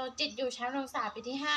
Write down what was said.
โตจิตอยู่ชั้นประถมศึกษาปีที่ห้า